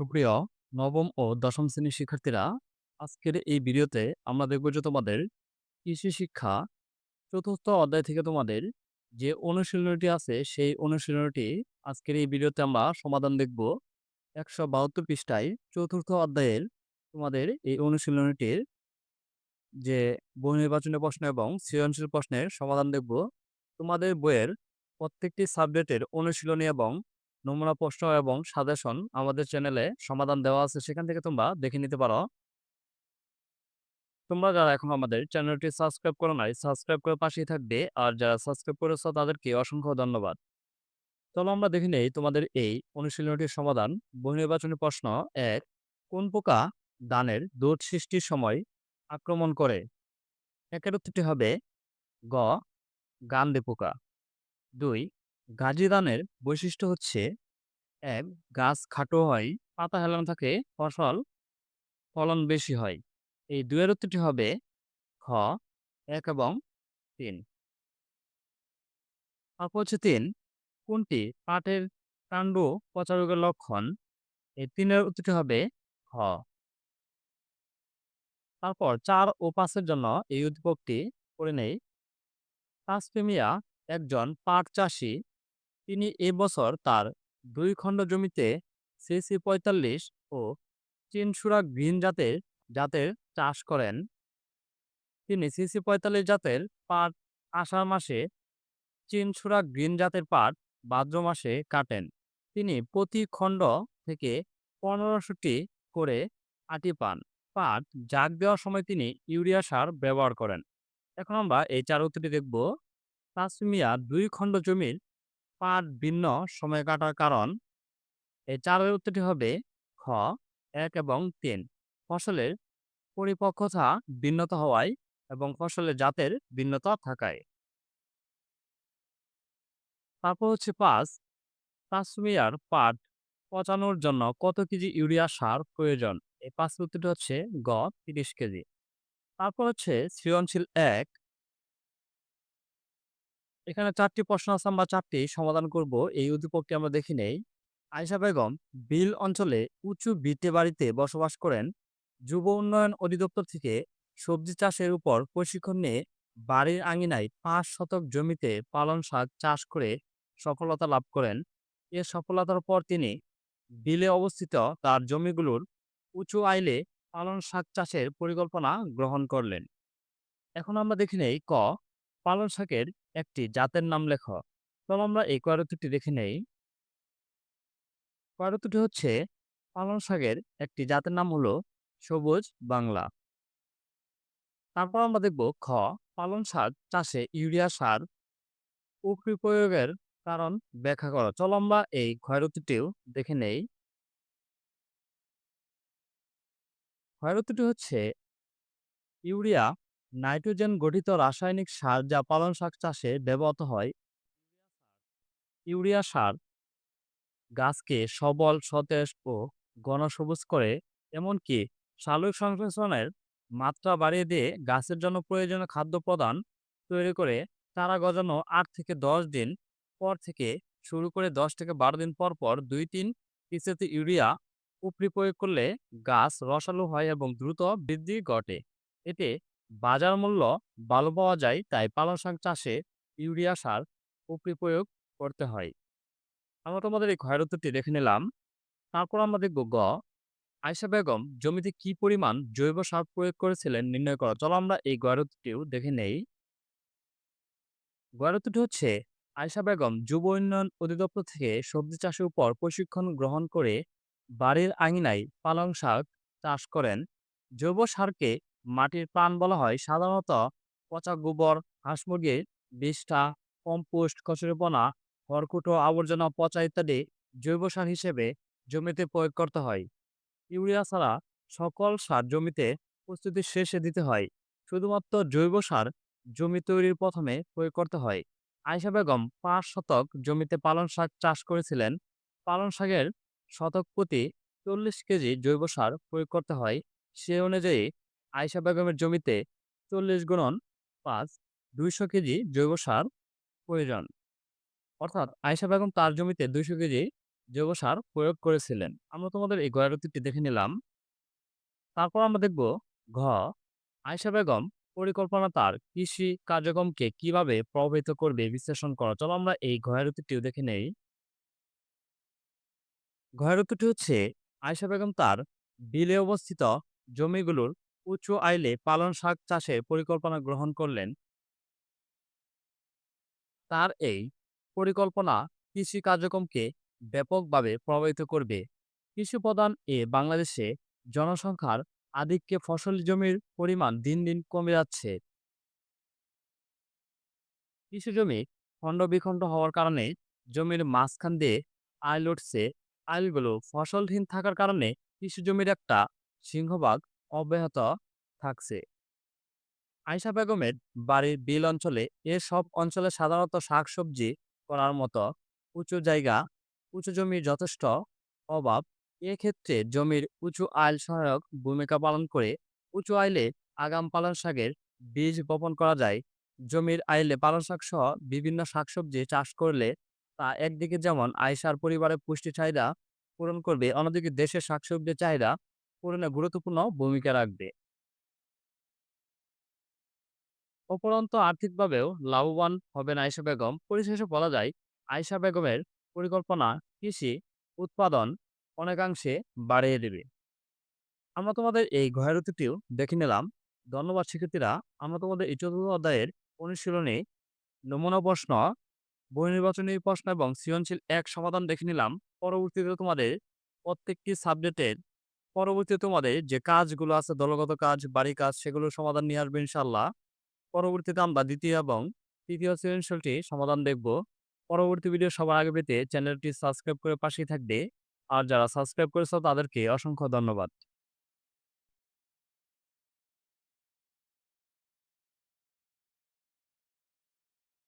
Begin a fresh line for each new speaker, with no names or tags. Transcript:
সুপ্রিয় নবম ও দশম শ্রেণির শিক্ষার্থীরা, আজকের এই ভিডিওতে আমরা দেখব যে তোমাদের কৃষি শিক্ষা চতুর্থ অধ্যায় থেকে তোমাদের যে অনুশীলনীটি আছে, সেই অনুশীলনীটি আজকের এই ভিডিওতে আমরা সমাধান দেখব। একশো বাহাত্তর পৃষ্ঠায় চতুর্থ অধ্যায়ের তোমাদের এই অনুশীলনীটির যে বহু নির্বাচনী প্রশ্ন এবং সৃজনশীল প্রশ্নের সমাধান দেখব। তোমাদের বইয়ের প্রত্যেকটি সাবজেক্টের অনুশীলনী এবং নমুনা প্রশ্ন এবং সাজেশন আমাদের চ্যানেলে সমাধান দেওয়া আছে, সেখান থেকে তোমরা দেখে নিতে পারো। তোমরা যারা এখন আমাদের চ্যানেলটি সাবস্ক্রাইব করো নাই সাবস্ক্রাইব করে পাশেই থাকবে। আর যারা সাবস্ক্রাইব করেছ, তাদেরকে অসংখ্য ধন্যবাদ। চলো আমরা দেখে নেই তোমাদের এই অনুশীলনটির সমাধান। বহু নির্বাচনী প্রশ্ন এক, কোন পোকা দানের দুধ সৃষ্টির সময় আক্রমণ করে? একের উত্তরটি হবে গ, গান্ধী পোকা। দুই গাজী ধানের বৈশিষ্ট্য হচ্ছে, এক, গাছ খাটো হয়, পাতা হেলানো থাকে, ফসল ফলন বেশি হয়। এই দুয়ের উত্তরটি হবে খ, এক এবং তিন। তারপর হচ্ছে তিন, কোনটি পাটের কাণ্ড পচা রোগের লক্ষণ? এই তিনের উত্তরটি হবে খ। তারপর চার ও পাঁচের জন্য এই উদ্দীপকটি করে নেই। তাসপেমিয়া একজন পাট চাষি। তিনি এবছর তার দুই খণ্ড জমিতে সিসি পঁয়তাল্লিশ ও চিনসুরা গ্রিন জাতের জাতের চাষ করেন। তিনি সিসি পঁয়তাল্লিশ জাতের পাট আষাঢ় মাসে চিনসুরা গ্রিন জাতের পাট ভাদ্র মাসে কাটেন। তিনি প্রতি খণ্ড থেকে পনেরোশোটি করে আটি পান। পাট জাগ দেওয়ার সময় তিনি ইউরিয়া সার ব্যবহার করেন। এখন আমরা এই চার উত্তরটি দেখব। তাসমিয়া দুই খণ্ড জমির পাট ভিন্ন সময় কাটার কারণ। এই চারের উত্তরটি হবে খ, এক এবং তিন। ফসলের পরিপক্কতা ভিন্নতা হওয়ায় এবং ফসলের জাতের ভিন্নতা থাকায়। তারপর হচ্ছে পাঁচ তাসমিয়ার পাট পচানোর জন্য কত কেজি ইউরিয়া সার প্রয়োজন? এই পাঁচ উত্তরটি হচ্ছে গ, তিরিশ কেজি। তারপর হচ্ছে সৃজনশীল এক এখানে চারটি প্রশ্ন আছে, আমরা চারটি সমাধান করব। এই উদ্দীপকটি আমরা দেখি নেই। আয়সা বেগম, বিল অঞ্চলে উঁচু ভিটে বাড়িতে বসবাস করেন। যুব উন্নয়ন অধিদপ্তর থেকে সবজি চাষের উপর প্রশিক্ষণ নিয়ে বাড়ির আঙিনায় পাঁচ শতক জমিতে পালন শাক চাষ করে সফলতা লাভ করেন। এ সফলতার পর তিনি বিলে অবস্থিত তার জমিগুলোর উঁচু আইলে পালন শাক চাষের পরিকল্পনা গ্রহণ করলেন। এখন আমরা দেখি নেই, ক, পালন শাকের একটি জাতের নাম লেখ। চলো আমরা এই কয়ারতুটি দেখে নেই। কয়ারতুটি হচ্ছে পালন শাকের একটি জাতের নাম হলো সবুজ বাংলা। তারপর আমরা দেখব খ পালন শাক চাষে ইউরিয়া সার প্রয়োগের কারণ ব্যাখ্যা করো। চলো আমরা এই ক্ষয়রতিটিও দেখে নেই। ক্ষয়রতিটি হচ্ছে ইউরিয়া নাইট্রোজেন গঠিত রাসায়নিক সার যা পালন শাক চাষে ব্যবহৃত হয়। ইউরিয়া সার গাছকে সবল, সতেজ ও গণসবুজ করে, এমনকি সালোক সংশ্লেষণের মাত্রা বাড়িয়ে দিয়ে গাছের জন্য প্রয়োজনীয় খাদ্য প্রদান তৈরি করে, চারা গজানো আট থেকে দশ দিন পর থেকে শুরু করে দশ থেকে বারো দিন পর পর দুই তিন কিসেতে ইউরিয়া উপরি প্রয়োগ করলে গাছ রসালো হয় এবং দ্রুত বৃদ্ধি ঘটে। এতে বাজার মূল্য ভালো পাওয়া যায়, তাই পালং শাক চাষে ইউরিয়া সার উপরি প্রয়োগ করতে হয়। আমরা তোমাদের এই ক্ষয়ের উত্তরটি দেখে নিলাম। তারপর আমরা দেখব গ আয়সা বেগম জমিতে কি পরিমাণ জৈব সার প্রয়োগ করেছিলেন নির্ণয় করা। চলো আমরা এই গয়ের উত্তরটিও দেখে নেই। গয়ের উত্তরটি হচ্ছে আয়সা বেগম যুব উন্নয়ন অধিদপ্তর থেকে সবজি চাষের উপর প্রশিক্ষণ গ্রহণ করে বাড়ির আঙিনায় পালং শাক চাষ করেন। জৈব সারকে মাটির প্রাণ বলা হয়, সাধারণত পচা গোবর, হাঁস মুরগির বিষ্ঠা, কম্পোস্ট, কচুরিপনা, খড়কুটো, আবর্জনা, পচা ইত্যাদি জৈব সার হিসেবে জমিতে প্রয়োগ করতে হয়। ইউরিয়া ছাড়া সকল সার জমিতে প্রস্তুতি শেষে দিতে হয়। শুধুমাত্র জৈব সার জমি তৈরির প্রথমে প্রয়োগ করতে হয়। আয়সা বেগম পাঁচ শতক জমিতে পালন শাক চাষ করেছিলেন। পালন শাকের শতক প্রতি চল্লিশ কেজি জৈব সার প্রয়োগ করতে হয়। সে অনুযায়ী আয়সা বেগমের জমিতে চল্লিশ গুণন পাঁচ, দুইশো কেজি জৈব সার প্রয়োজন। অর্থাৎ আয়সা বেগম তার জমিতে দুইশো কেজি জৈব সার প্রয়োগ করেছিলেন। আমরা তোমাদের এই গয়ের উত্তরটি দেখে নিলাম। তারপর আমরা দেখব ঘ, আয়েশা বেগম পরিকল্পনা তার কৃষি কার্যক্রমকে কীভাবে প্রভাবিত করবে বিশ্লেষণ করা। চলো আমরা এই ঘয়ের উত্তরটিও দেখে নেই। ঘয়ের উত্তরটি হচ্ছে, আয়েশা বেগম তার বিলে অবস্থিত জমিগুলোর উঁচু আইলে পালন শাক চাষের পরিকল্পনা গ্রহণ করলেন। তার এই পরিকল্পনা কৃষি কার্যক্রমকে ব্যাপকভাবে প্রভাবিত করবে। কৃষি প্রধান এ বাংলাদেশে জনসংখ্যার আধিক্যে ফসল জমির পরিমাণ দিন দিন কমে যাচ্ছে। কৃষি জমি খণ্ড বিখণ্ড হওয়ার কারণে জমির মাঝখান দিয়ে আইল উঠছে। আইলগুলো ফসলহীন থাকার কারণে কৃষি জমির একটা সিংহভাগ অব্যাহত থাকছে। আয়েশা বেগমের বাড়ির বিল অঞ্চলে এসব অঞ্চলে সাধারণত শাকসবজি করার মতো উঁচু জায়গা, উঁচু জমির যথেষ্ট অভাব। এক্ষেত্রে জমির উঁচু আইল সহায়ক ভূমিকা পালন করে উঁচু আইলে আগাম পালন শাকের বীজ বপন করা যায়। জমির আইলে পালন শাক সহ বিভিন্ন শাকসবজি চাষ করলে তা একদিকে যেমন আয়েশার পরিবারের পুষ্টি চাহিদা পূরণ করবে, অন্যদিকে দেশের শাকসবজির চাহিদা পূরণে গুরুত্বপূর্ণ ভূমিকা রাখবে। উপরন্তু আর্থিকভাবেও লাভবান হবেন আয়েশা বেগম। পরিশেষে বলা যায়, আয়েশা বেগমের পরিকল্পনা কৃষি, উৎপাদন অনেকাংশে বাড়িয়ে দেবে। আমরা তোমাদের এই ঘয়ের দেখে নিলাম। ধন্যবাদ শিক্ষার্থীরা। আমরা তোমাদের এই চতুর্থ অধ্যায়ের অনুশীলনে নমুনা প্রশ্ন বই নির্বাচনী প্রশ্ন এবং সৃজনশীল এক সমাধান দেখে নিলাম। পরবর্তীতে তোমাদের প্রত্যেকটি সাবজেক্টের পরবর্তীতে তোমাদের যে কাজগুলো আছে, দলগত কাজ বাড়ি কাজ, সেগুলো সমাধান নিয়ে আসবে ইনশাল্লাহ পরবর্তীতে আমরা দ্বিতীয় এবং তৃতীয় সৃজনশীলটি সমাধান দেখব। পরবর্তী ভিডিও সবার আগে পেতে চ্যানেলটি সাবস্ক্রাইব করে পাশেই থাকবে। আর যারা সাবস্ক্রাইব করেছ তাদেরকে অসংখ্য ধন্যবাদ।